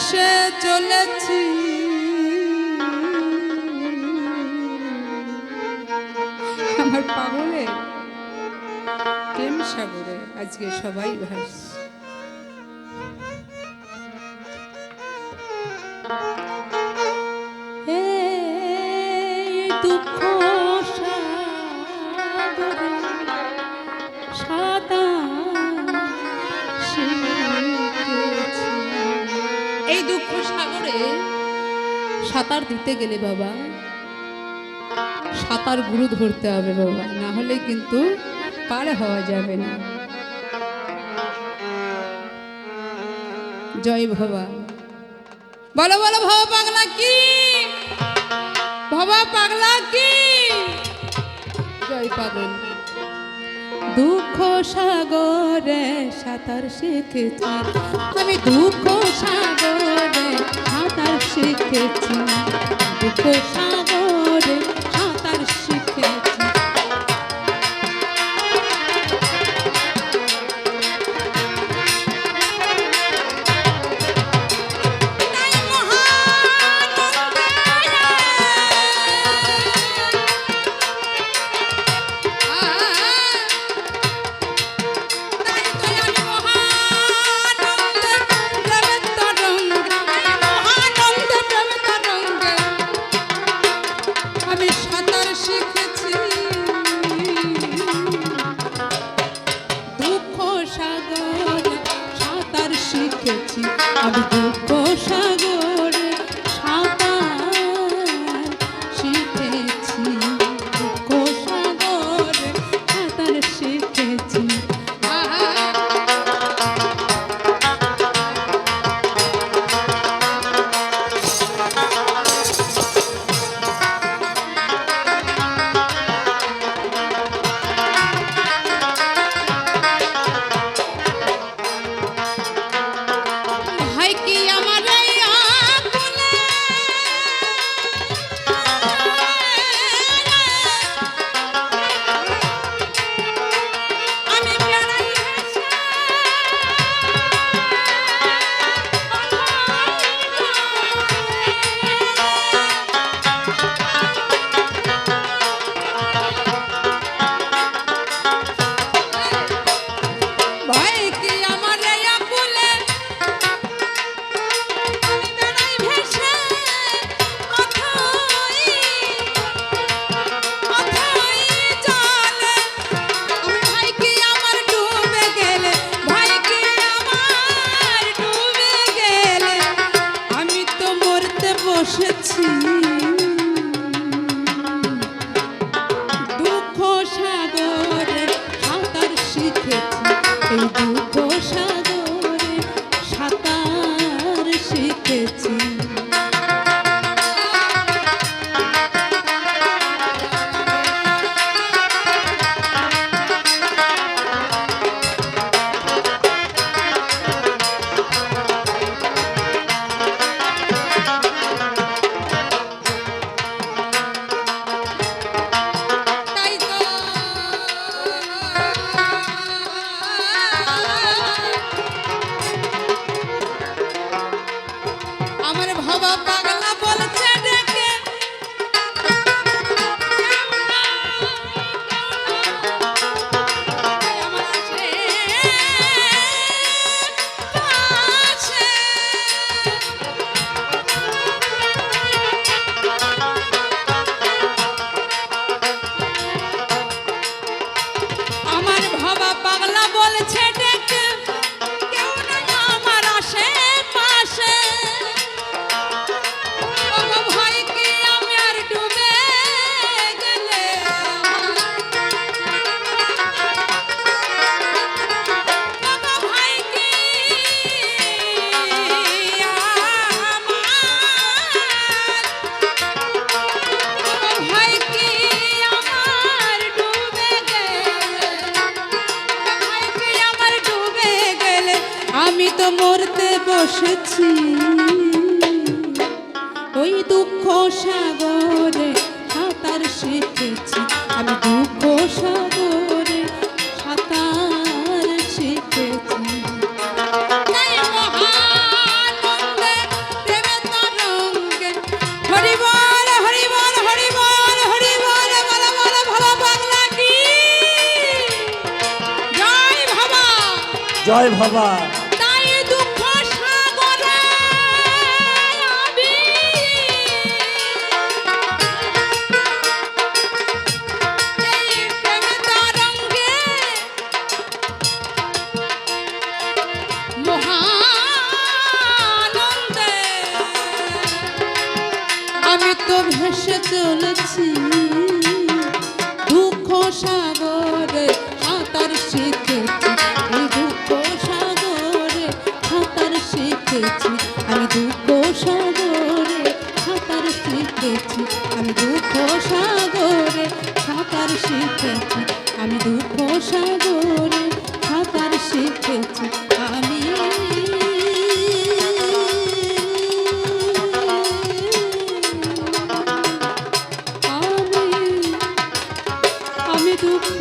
ভেসে চলেছি। আমার পাগলে প্রেম সাগরে আজকে সবাই ভাস সাঁতার দিতে গেলে বাবা, সাঁতার গুরু ধরতে হবে বাবা, না হলে কিন্তু পার হওয়া যাবে না। জয় ভবা। বলো বলো, ভবা পাগলা কি? ভবা পাগলা কি? জয় পাগল। দুঃখ সাগরে সাঁতার শিখেছি। আমি দুঃখ সাগরে সাঁতার শিখেছি। দুঃখ সাগরে ভাই কি আমার শিখেছি আমার ভাবা পাগলা বলছে মরতে বসেছি। ওই দুঃখ সাগরে সাঁতার শিখেছি। আমি দুঃখ সাগরে সাঁতার শিখেছি। জয় ভবা। তো ভেসে চলেছি। দুঃখ সাগরে সাঁতার শিখেছি। এই দুঃখ সাগরে সাঁতার শিখেছি। আমি দুঃখ সাগরে সাঁতার শিখেছি। আমি দুঃখ সাগরে সাঁতার শিখেছি। আমি দুঃখ সাগরে সাঁতার শিখেছি। You.